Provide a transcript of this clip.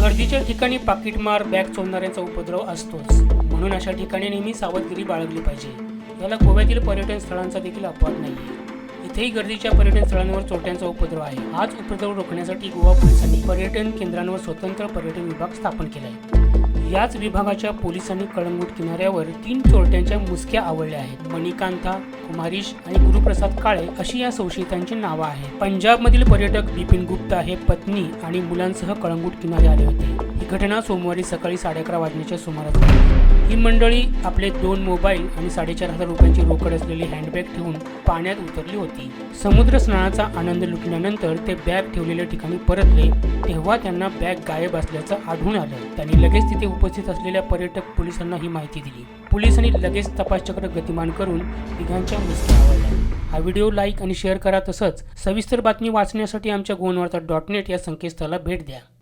गर्दीच्या ठिकाणी पाकिटमार बॅग चोरणाऱ्यांचा उपद्रव असतोच. म्हणून अशा ठिकाणी नेहमी सावधगिरी बाळगली पाहिजे. याला गोव्यातील पर्यटन स्थळांचा देखील अपवाद नाही इथेही गर्दीच्या पर्यटन स्थळांवर चोरट्यांचा उपद्रव आहे. हाच उपद्रव रोखण्यासाठी गोवा पोलिसांनी पर्यटन केंद्रांवर स्वतंत्र पर्यटन विभाग स्थापन केला आहे याच विभागाच्या पोलिसांनी कळंगूट किनाऱ्यावर तीन चोरट्यांच्या मुसक्या आवडल्या आहेत. मणिकांता कुमारीश आणि गुरुप्रसाद काळे अशी या संशयितांची नावं आहेत. पंजाबमधील पर्यटक बिपिन गुप्ता हे पत्नी आणि मुलांसह कळंगूट किनारे आले होते. ही घटना सोमवारी सकाळी साडे अकरा वाजण्याच्या सुमारास मंडळी आपले दोन मोबाईल आणि साडेचार हजार रुपयांची रोकड असलेली हँडबॅग ठेवून पाण्यात उतरली होती. समुद्र स्नानाचा आनंद लुटल्यानंतर ते बॅग ठेवलेल्या ठिकाणी परतले तेव्हा त्यांना बॅग गायब असल्याचं आढळून आलं. त्यांनी लगेच तिथे उपस्थित असलेल्या पर्यटक पोलिसांना ही माहिती दिली. पोलिसांनी लगेच तपासचक्र गतिमान करून तिघांच्या मृत्यू आवडल्या हा व्हिडिओ लाईक आणि शेअर करा तसंच सविस्तर बातमी वाचण्यासाठी आमच्या गोनवार्ता डॉट नेट या संकेतस्थळाला भेट द्या.